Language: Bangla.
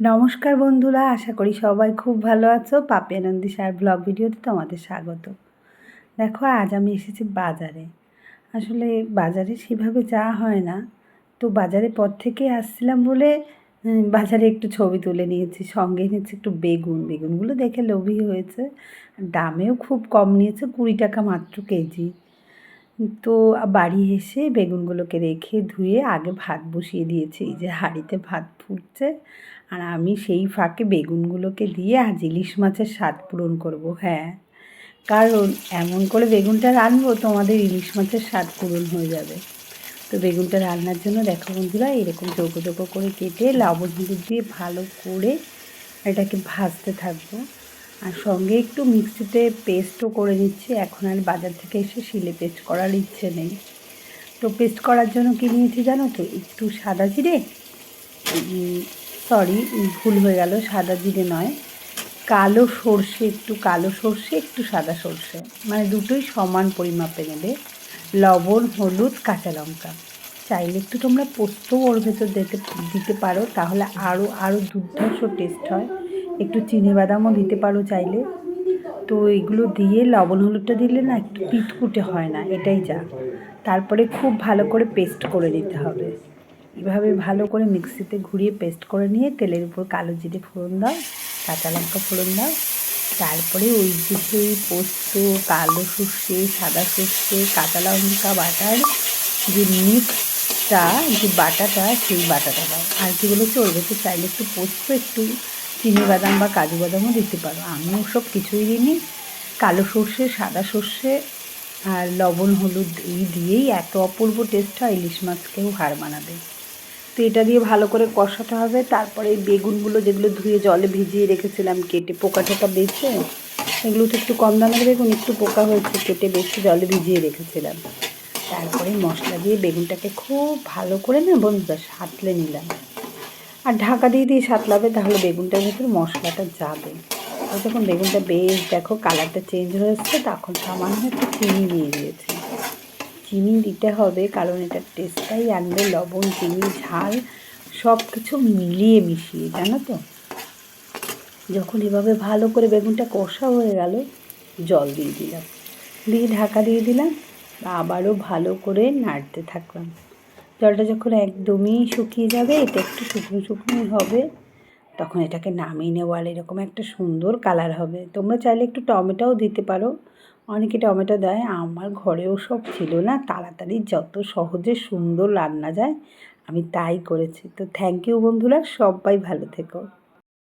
নমস্কার বন্ধুরা, আশা করি সবাই খুব ভালো আছো। পাপি আনন্দি সার ব্লগ ভিডিওতে তোমাদের স্বাগত। দেখো, আজ আমি এসেছি বাজারে। আসলে বাজারে সেভাবে যাওয়া হয় না। তো বাজারে পর থেকে আসছিলাম বলে বাজারে একটু ছবি তুলে নিয়েছি, সঙ্গে নিয়েছি একটু বেগুন। বেগুনগুলো দেখে লোভী হয়েছে। দামেও খুব কম নিয়েছে, কুড়ি টাকা মাত্র কেজি। তো বাড়ি এসে বেগুনগুলোকে রেখে ধুয়ে আগে ভাত বসিয়ে দিয়েছি। এই যে হাঁড়িতে ভাত ফুটছে। আর আমি সেই ফাঁকে বেগুনগুলোকে দিয়ে আজ ইলিশ মাছের স্বাদ পূরণ করব। হ্যাঁ কারণ এমন করে বেগুনটা রানবো তোমাদের ইলিশ মাছের স্বাদ পূরণ হয়ে যাবে। তো বেগুনটা রান্নার জন্য দেখো বন্ধুরা, এরকম চৌকো চৌকো করে কেটে লবণ হলুদ দিয়ে ভালো করে এটাকে ভাজতে থাকব। আর সঙ্গে একটু মিক্সিতে পেস্টও করে নিচ্ছি। এখন আর বাজার থেকে এসে শিলে পেস্ট করার ইচ্ছে নেই। তো পেস্ট করার জন্য কী নিয়েছি জানো তো? একটু সাদা জিরে সরি ভুল হয়ে গেল, সাদা জিরে নয়। কালো সর্ষে, একটু কালো সর্ষে, একটু সাদা সর্ষে। মানে দুটোই সমান পরিমাপে নেবে। লবণ, হলুদ, কাঁচা লঙ্কা। চাইলে একটু তোমরা পোস্তও ওর ভেতর দিতে দিতে পারো, তাহলে আরও আরও দুর্ধর্ষ টেস্ট হয়। একটু চিনি বাদামও দিতে পারো চাইলে। তো এগুলো দিয়ে লবণ হলুদটা দিলে না একটু পিটকুটে হয় না, এটাই যা। তারপরে খুব ভালো করে পেস্ট করে নিতে হবে। এভাবে ভালো করে মিক্সিতে ঘুরিয়ে পেস্ট করে নিয়ে তেলের উপর কালো জিরে ফোড়ন দাও, কাঁচা লঙ্কা ফোড়ন দাও। তারপরে ওই যে সেই পোস্ত, কালো সর্ষে, সাদা সর্ষে, কাঁচা লঙ্কা বাটার যে মিক্সটা, যে বাটাটা, সেই বাটাটা দাও। আর কি বলেছে ওর ভেতর চাইলে একটু পোস্ত একটু চিনি বাদাম বা কাজু বাদামও দিতে পারো। আমি ওসব কিছুই দিইনি। কালো সর্ষে, সাদা সর্ষে আর লবণ, হলুদ এই দিয়েই এত অপূর্ব টেস্ট হয়, ইলিশ মাছকেও হার মানাবে তো এটা দিয়ে ভালো করে কষাতে হবে। তারপরে বেগুনগুলো যেগুলো ধুয়ে জলে ভিজিয়ে রেখেছিলাম, কেটে পোকা টোকা বেছে, এগুলো তো একটু কম দামের বেগুন, একটু পোকা হয়েছে, কেটে বেছে জলে ভিজিয়ে রেখেছিলাম। তারপরে মশলা দিয়ে বেগুনটাকে খুব ভালো করে না বন্ধুরা, সাঁতলে নিলাম। আর ঢাকা দিয়ে দিয়ে সাঁতলাবে, তাহলে বেগুনটার ভেতর মশলাটা যাবে। তো যখন বেগুনটা বেশ, দেখো কালারটা চেঞ্জ হয়ে তখন সামান্য একটু চিনি দিয়ে দিয়েছি। চিনি দিতে হবে, কারণ এটার টেস্টটাই আনবে, লবণ, চিনি, ঝাল সব কিছু মিলিয়ে মিশিয়ে, জানো তো? যখন এভাবে ভালো করে বেগুনটা কষা হয়ে গেল, জল দিয়ে দিলাম। দিয়ে ঢাকা দিয়ে দিলাম, আবারও ভালো করে নাড়তে থাকলাম। জলটা যখন একদমই শুকিয়ে যাবে, এটা একটু শুকনো শুকনোই হবে, তখন এটাকে নামিয়ে নেওয়ার এরকম একটা সুন্দর কালার হবে। তোমরা চাইলে একটু টমেটোও দিতে পারো। অনেকে টমেটো দেয়, আমার ঘরেও সব ছিল না, তাড়াতাড়ি যত সহজে সুন্দর রান্না যায়, আমি তাই করেছি। তো থ্যাংক ইউ বন্ধুরা, সবাই ভালো থেকো।